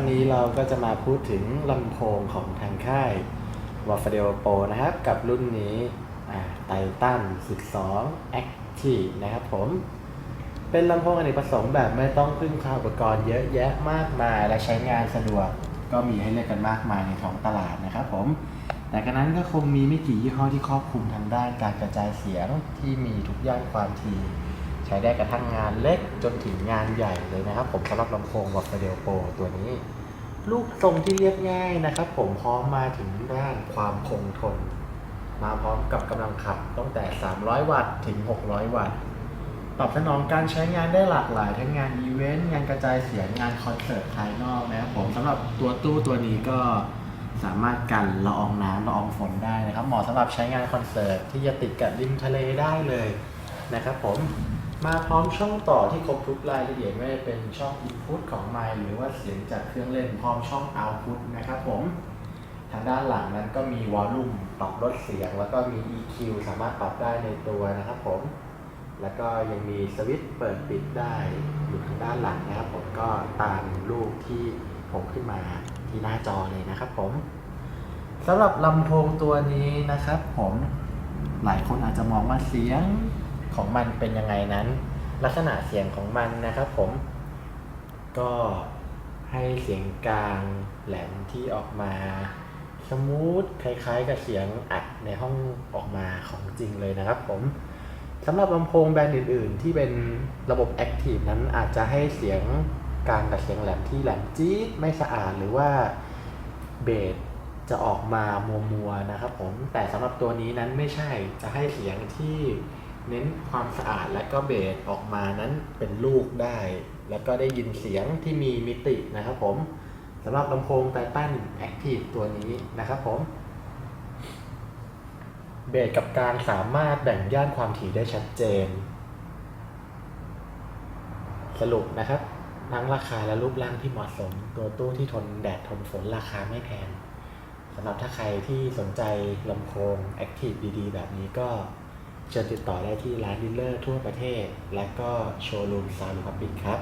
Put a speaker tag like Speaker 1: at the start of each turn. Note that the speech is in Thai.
Speaker 1: วันนี้เราก็จะมาพูดถึงลำโพงของทางค่ายวอฟเดลโปนะครับ กับรุ่นนี้ไททัน12 Active นะครับผม เป็นลำโพงอเนกประสงค์แบบไม่ต้องพึ่งพาอุปกรณ์เยอะแยะมากมายและใช้งานสะดวก ก็มีให้เลือกกันมากมายในท้องตลาดนะครับผม แต่กระนั้นก็คงมีไม่กี่ยี่ห้อที่ครอบคลุมทางด้านการกระจายเสียงที่มีทุกย่านความถี่ ใช้ได้กระทั่งงานเล็กจนถึงงานใหญ่เลยนะครับ ผมสำหรับลำโพงวอฟเดลโปตัวนี้ ลูกทรงที่เรียบง่ายนะครับ ผมพร้อมมาถึงด้านความคงทน มาพร้อมกับกำลังขับตั้งแต่ 300 วัตต์ถึง 600 วัตต์ตอบสนองการใช้งานได้หลากหลายทั้งงานอีเวนต์งานกระจายเสียงงานคอนเสิร์ตภายนอกนะครับผมสำหรับตัวตู้ตัวนี้ก็สามารถกันละอองน้ำละอองฝนได้นะครับเหมาะสำหรับใช้งานคอนเสิร์ตที่จะติดกับริมทะเลได้เลยนะครับผม มาพร้อมช่องต่อที่ครบทุกรายละเอียดไม่ว่าเป็นช่อง Input ของไมค์หรือว่าเสียงจากเครื่องเล่นพร้อมช่อง Output นะครับผม ทางด้านหลังนั้นก็มีวอลลุ่มปรับลดเสียง แล้วก็มี EQ สามารถปรับได้ในตัวนะครับผม แล้วก็ยังมีสวิตช์เปิดปิดได้อยู่ทางด้านหลังนะครับผมก็ตามรูปที่ผมขึ้นมาที่หน้าจอเลยนะครับผมสำหรับลำโพงตัวนี้นะครับผมหลายคนอาจจะมองว่าเสียง ของมันเป็นยังไงนั้น ลักษณะเสียงของมันนะครับผม ก็ให้เสียงกลางแหลมที่ออกมาสมูทคล้ายๆ กับเสียงอัดในห้องออกมาของจริงเลยนะครับผมสำหรับลำโพงแบรนด์อื่น ๆ ที่เป็นระบบ Active นั้นอาจจะให้เสียงกลางกับเสียงแหลมที่แหลมจี๊ดไม่สะอาดหรือว่าเบสจะออกมามัวๆนะครับผมแต่สำหรับตัวนี้นั้นไม่ใช่จะให้เสียงที่ เน้นความสะอาดและก็เบสออกมานั้นเป็นลูกได้ แล้วก็ได้ยินเสียงที่มีมิตินะครับผมสำหรับลำโพงไททัน Active ตัวนี้นะครับผมเบสกับกลางสามารถแบ่งย่านความถี่ได้ชัดเจน สรุปนะครับ ทั้งราคาและรูปร่างที่เหมาะสม ตัวตู้ที่ทนแดดทนฝนราคาไม่แพงสำหรับถ้าใครที่สนใจลำโพง Active ดีๆ แบบนี้ก็ เชิญติดต่อได้ที่ร้านดีลเลอร์ทั่วประเทศ และก็โชว์รูมซาวด์พับบิดครับ